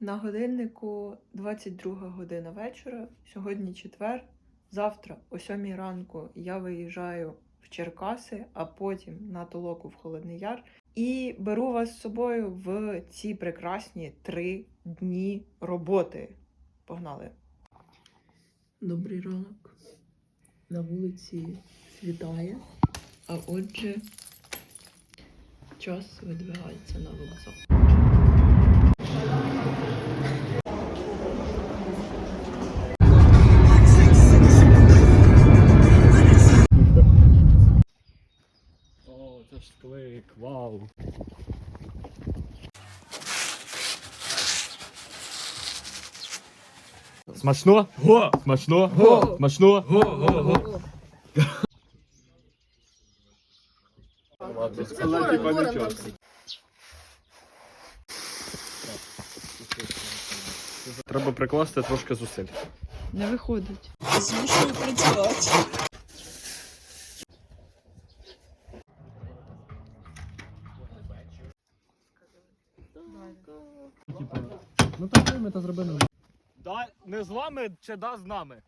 На годиннику 22 година вечора. Сьогодні четвер. Завтра, о 7 ранку, я виїжджаю в Черкаси, а потім на толоку в Холодний Яр. І беру вас з собою в ці прекрасні три дні роботи. Погнали! Добрий ранок. На вулиці світає, а отже, час видвигається на вокзал. Ж вау. Смачно? Го! Смачно? Го! Смачно? Го, го, го. Треба прикласти трошки зусиль. Не виходить. Змушую працювати. Ну так ми то зробили. Да, не з вами чи да з нами?